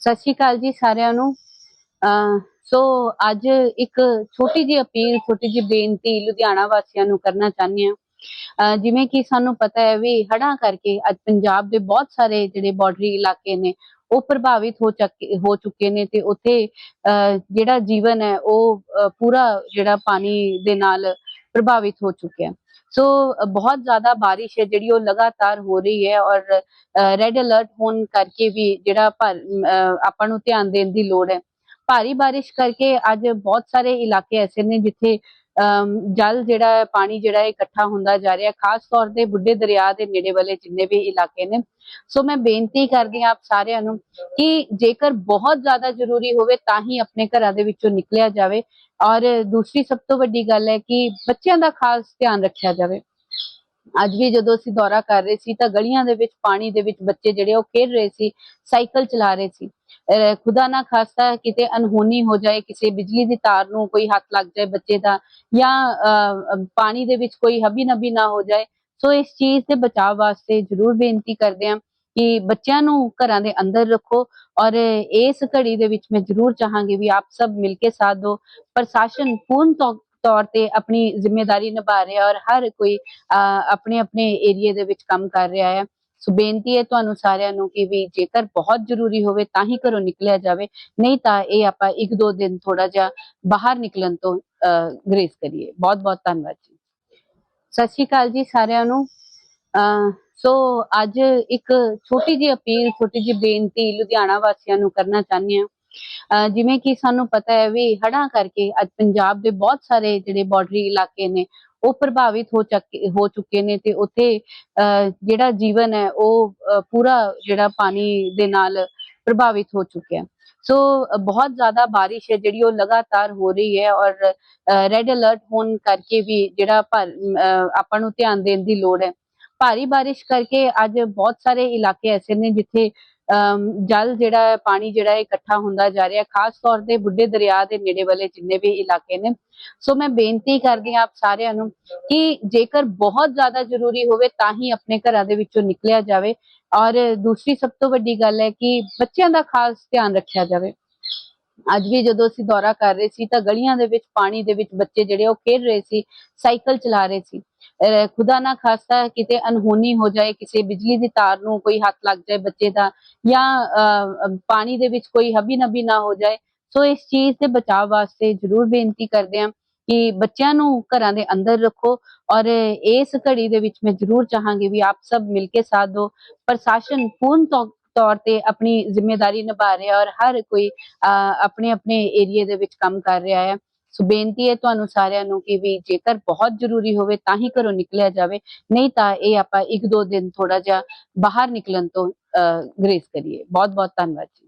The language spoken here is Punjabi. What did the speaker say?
ਸਤਿ ਸ਼੍ਰੀ ਅਕਾਲ ਜੀ ਸਾਰਿਆਂ ਨੂੰ। ਸੋ ਅੱਜ ਇੱਕ ਛੋਟੀ ਜਿਹੀ ਅਪੀਲ, ਛੋਟੀ ਜਿਹੀ ਬੇਨਤੀ ਲੁਧਿਆਣਾ ਵਾਸੀਆਂ ਨੂੰ ਕਰਨਾ ਚਾਹੁੰਦੇ ਹਾਂ। ਅਹ, ਜਿਵੇਂ ਕਿ ਸਾਨੂੰ ਪਤਾ ਹੈ ਵੀ ਹੜ੍ਹਾਂ ਕਰਕੇ ਅੱਜ ਪੰਜਾਬ ਦੇ ਬਹੁਤ ਸਾਰੇ ਜਿਹੜੇ ਬਾਰਡਰੀ ਇਲਾਕੇ ਨੇ, ਉਹ ਪ੍ਰਭਾਵਿਤ ਹੋ ਚੱਕੇ, ਹੋ ਚੁੱਕੇ ਨੇ ਤੇ ਉੱਥੇ, ਅਹ, ਜਿਹੜਾ ਜੀਵਨ ਹੈ ਉਹ ਪੂਰਾ ਜਿਹੜਾ ਪਾਣੀ ਦੇ ਨਾਲ ਪ੍ਰਭਾਵਿਤ ਹੋ ਚੁੱਕਿਆ ਸੋ ਅ, ਬਹੁਤ ਜ਼ਿਆਦਾ ਬਾਰਿਸ਼ ਹੈ ਜਿਹੜੀ ਉਹ ਲਗਾਤਾਰ ਹੋ ਰਹੀ ਹੈ ਔਰ ਰੈੱਡ ਅਲਰਟ ਹੋਣ ਕਰਕੇ ਵੀ ਜਿਹੜਾ ਭਰ- ਅਹ, ਆਪਾਂ ਨੂੰ ਧਿਆਨ ਦੇਣ ਦੀ ਲੋੜ ਹੈ। ਭਾਰੀ ਬਾਰਿਸ਼ ਕਰਕੇ ਅੱਜ ਬਹੁਤ ਸਾਰੇ ਇਲਾਕੇ ਐਸੇ ਨੇ ਜਿੱਥੇ ਜਲ ਜਿਹੜਾ ਪਾਣੀ ਜਿਹੜਾ ਇਕੱਠਾ ਹੁੰਦਾ ਜਾ ਰਿਹਾ, ਖਾਸ ਤੌਰ ਤੇ ਬੁੱਢੇ ਦਰਿਆ ਦੇ ਨੇੜੇ ਵਾਲੇ ਜਿੰਨੇ ਵੀ ਇਲਾਕੇ ਨੇ। ਸੋ ਮੈਂ ਬੇਨਤੀ ਕਰਦੀ ਹਾਂ ਆਪ ਸਾਰਿਆਂ ਨੂੰ ਕਿ ਜੇਕਰ ਬਹੁਤ ਜ਼ਿਆਦਾ ਜ਼ਰੂਰੀ ਹੋਵੇ ਤਾਂ ਹੀ ਆਪਣੇ ਘਰਾਂ ਦੇ ਵਿੱਚੋਂ ਨਿਕਲਿਆ ਜਾਵੇ। ਔਰ ਦੂਸਰੀ ਸਭ ਤੋਂ ਵੱਡੀ ਗੱਲ ਹੈ ਕਿ ਬੱਚਿਆਂ ਦਾ ਖਾਸ ਧਿਆਨ ਰੱਖਿਆ ਜਾਵੇ। ਅੱਜ ਵੀ ਜਦੋਂ ਅਸੀਂ ਦੌਰਾ ਕਰ ਰਹੇ ਸੀ ਤਾਂ ਗਲੀਆਂ ਦੇ ਵਿੱਚ, ਪਾਣੀ ਦੇ ਵਿੱਚ ਬੱਚੇ ਜਿਹੜੇ ਉਹ ਖੇਡ ਰਹੇ ਸੀ, ਸਾਈਕਲ ਚਲਾ ਰਹੇ ਸੀ। ਖੁਦਾ ਨਾ ਖਾਸਤਾ ਕਿਤੇ ਅਨਹੋਨੀ ਹੋ ਜਾਏ ਕਿਸੇ ਬਿਜਲੀ ਦੀ ਤਾਰ ਨੂੰ ਕੋਈ ਹੱਥ ਲੱਗ ਜਾਏ ਬੱਚੇ ਦਾ ਜਾਂ ਪਾਣੀ ਦੇ ਵਿੱਚ ਕੋਈ ਹਬੀ ਨਬੀ ਨਾ ਹੋ ਜਾਏ ਸੋ ਇਸ ਚੀਜ਼ ਦੇ ਬਚਾਅ ਵਾਸਤੇ ਜ਼ਰੂਰ ਬੇਨਤੀ ਕਰਦੇ ਹਾਂ ਕਿ ਬੱਚਿਆਂ ਨੂੰ ਘਰਾਂ ਦੇ ਅੰਦਰ ਰੱਖੋ ਔਰ ਇਸ ਘੜੀ ਦੇ ਵਿੱਚ ਮੈਂ ਜ਼ਰੂਰ ਚਾਹਾਂਗੀ ਵੀ ਆਪ ਸਭ ਮਿਲ ਕੇ ਸਾਥ ਦਿਓ ਪ੍ਰਸ਼ਾਸਨ ਪੂਰਨ ਤੌਰ ਤੇ ਆਪਣੀ ਜ਼ਿੰਮੇਵਾਰੀ ਨਿਭਾ ਰਿਹਾ ਔਰ ਹਰ ਕੋਈ ਅਹ, ਆਪਣੇ ਆਪਣੇ ਏਰੀਏ ਦੇ ਵਿੱਚ ਕੰਮ ਕਰ ਰਿਹਾ ਹੈ ਸੋ ਬੇਨਤੀ ਹੈ ਤੁਹਾਨੂੰ ਸਾਰਿਆਂ ਨੂੰ ਕਿ ਵੀ ਜੇਕਰ ਬਹੁਤ ਜ਼ਰੂਰੀ ਹੋਵੇ ਤਾਂ ਹੀ ਘਰੋਂ ਨਿਕਲਿਆ ਜਾਵੇ, ਨਹੀਂ ਤਾਂ ਇਹ ਆਪਾਂ ਇੱਕ ਦੋ ਦਿਨ ਥੋੜਾ ਜਿਹਾ ਬਾਹਰ ਨਿਕਲਣ ਤੋਂ ਗ੍ਰੇਸ ਕਰੀਏ। ਬਹੁਤ ਬਹੁਤ ਧੰਨਵਾਦ ਜੀ। ਸਤਿ ਸ਼੍ਰੀ ਅਕਾਲ ਜੀ ਸਾਰਿਆਂ ਨੂੰ। ਅਹ, ਸੋ ਅੱਜ ਇੱਕ ਛੋਟੀ ਜਿਹੀ ਅਪੀਲ, ਛੋਟੀ ਜਿਹੀ ਬੇਨਤੀ ਲੁਧਿਆਣਾ ਵਾਸੀਆਂ ਨੂੰ ਕਰਨਾ ਚਾਹੁੰਦੇ ਹਾਂ। ਜਿਵੇਂ ਕਿ ਸਾਨੂੰ ਪਤਾ ਹੈ ਵੀ ਹੜ੍ਹਾਂ ਕਰਕੇ ਅੱਜ ਪੰਜਾਬ ਦੇ ਬਹੁਤ ਸਾਰੇ ਜਿਹੜੇ ਬਾਰਡਰੀ ਇਲਾਕੇ ਨੇ ਉਹ ਪ੍ਰਭਾਵਿਤ ਹੋ ਚੱਕੇ ਹੋ ਚੁੱਕੇ ਨੇ ਤੇ ਉੱਥੇ ਜਿਹੜਾ ਜੀਵਨ ਹੈ ਉਹ ਪੂਰਾ ਜਿਹੜਾ ਪਾਣੀ ਦੇ ਨਾਲ ਪ੍ਰਭਾਵਿਤ ਹੋ ਚੁੱਕਿਆ। ਸੋ ਬਹੁਤ ਜ਼ਿਆਦਾ ਬਾਰਿਸ਼ ਹੈ ਜਿਹੜੀ ਉਹ ਲਗਾਤਾਰ ਹੋ ਰਹੀ ਹੈ ਔਰ ਰੈੱਡ ਅਲਰਟ ਹੋਣ ਕਰਕੇ ਵੀ ਜਿਹੜਾ ਭਰ- ਅਹ, ਆਪਾਂ ਨੂੰ ਧਿਆਨ ਦੇਣ ਦੀ ਲੋੜ ਹੈ। ਭਾਰੀ ਬਾਰਿਸ਼ ਕਰਕੇ ਅੱਜ ਬਹੁਤ ਸਾਰੇ ਇਲਾਕੇ ਐਸੇ ਨੇ ਜਿੱਥੇ ਜਲ ਜਿਹੜਾ ਪਾਣੀ ਜਿਹੜਾ ਇਕੱਠਾ ਹੁੰਦਾ ਜਾ ਰਿਹਾ ਖਾਸ ਤੌਰ ਤੇ ਬੁੱਢੇ ਦਰਿਆ ਦੇ ਨੇੜੇ ਵਾਲੇ ਜਿੰਨੇ ਵੀ ਇਲਾਕੇ ਨੇ। ਸੋ ਮੈਂ ਬੇਨਤੀ ਕਰਦੀ ਹਾਂ ਆਪ ਸਾਰਿਆਂ ਨੂੰ ਕਿ ਜੇਕਰ ਬਹੁਤ ਜ਼ਿਆਦਾ ਜ਼ਰੂਰੀ ਹੋਵੇ ਤਾਂ ਹੀ ਆਪਣੇ ਘਰਾਂ ਦੇ ਵਿੱਚੋਂ ਨਿਕਲਿਆ ਜਾਵੇ। ਔਰ ਦੂਸਰੀ ਸਭ ਤੋਂ ਵੱਡੀ ਗੱਲ ਹੈ ਕਿ ਬੱਚਿਆਂ ਦਾ ਖਾਸ ਧਿਆਨ ਰੱਖਿਆ ਜਾਵੇ। ਅੱਜ ਵੀ ਜਦੋਂ ਅਸੀਂ ਦੌਰਾ ਕਰ ਰਹੇ ਸੀ ਤਾਂ ਗਲੀਆਂ ਦੇ ਵਿੱਚ, ਪਾਣੀ ਦੇ ਵਿੱਚ ਬੱਚੇ ਜਿਹੜੇ ਉਹ ਖੇਡ ਰਹੇ ਸੀ, ਸਾਈਕਲ ਚਲਾ ਰਹੇ ਸੀ। ਖੁਦਾ ਨਾ ਖਾਸਤਾ ਕਿਤੇ ਅਨਹੋਨੀ ਹੋ ਜਾਏ ਕਿਸੇ ਬਿਜਲੀ ਦੀ ਤਾਰ ਨੂੰ ਕੋਈ ਹੱਥ ਲੱਗ ਜਾਏ ਬੱਚੇ ਦਾ ਜਾਂ ਪਾਣੀ ਦੇ ਵਿੱਚ ਕੋਈ ਹਬੀ ਨਬੀ ਨਾ ਹੋ ਜਾਏ ਸੋ ਇਸ ਚੀਜ਼ ਦੇ ਬਚਾਅ ਵਾਸਤੇ ਜ਼ਰੂਰ ਬੇਨਤੀ ਕਰਦੇ ਹਾਂ ਕਿ ਬੱਚਿਆਂ ਨੂੰ ਘਰਾਂ ਦੇ ਅੰਦਰ ਰੱਖੋ ਔਰ ਇਸ ਘੜੀ ਦੇ ਵਿੱਚ ਮੈਂ ਜ਼ਰੂਰ ਚਾਹਾਂਗੀ ਵੀ ਆਪ ਸਭ ਮਿਲ ਕੇ ਸਾਥ ਦਿਓ ਪ੍ਰਸ਼ਾਸਨ ਪੂਰਨ ਤੌ- ਤੌਰ ਤੇ ਆਪਣੀ ਜ਼ਿੰਮੇਵਾਰੀ ਨਿਭਾ ਰਿਹਾ ਔਰ ਹਰ ਕੋਈ ਅਹ, ਆਪਣੇ ਆਪਣੇ ਏਰੀਏ ਦੇ ਵਿੱਚ ਕੰਮ ਕਰ ਰਿਹਾ ਹੈ ਸੋ ਬੇਨਤੀ ਹੈ ਤੁਹਾਨੂੰ ਸਾਰਿਆਂ ਨੂੰ ਕਿ ਵੀ ਜੇਕਰ ਬਹੁਤ ਜ਼ਰੂਰੀ ਹੋਵੇ ਤਾਂ ਹੀ ਘਰੋਂ ਨਿਕਲਿਆ ਜਾਵੇ, ਨਹੀਂ ਤਾਂ ਇਹ ਆਪਾਂ ਇੱਕ ਦੋ ਦਿਨ ਥੋੜਾ ਜਿਹਾ ਬਾਹਰ ਨਿਕਲਣ ਤੋਂ ਗ੍ਰੇਸ ਕਰੀਏ। ਬਹੁਤ ਬਹੁਤ ਧੰਨਵਾਦ ਜੀ।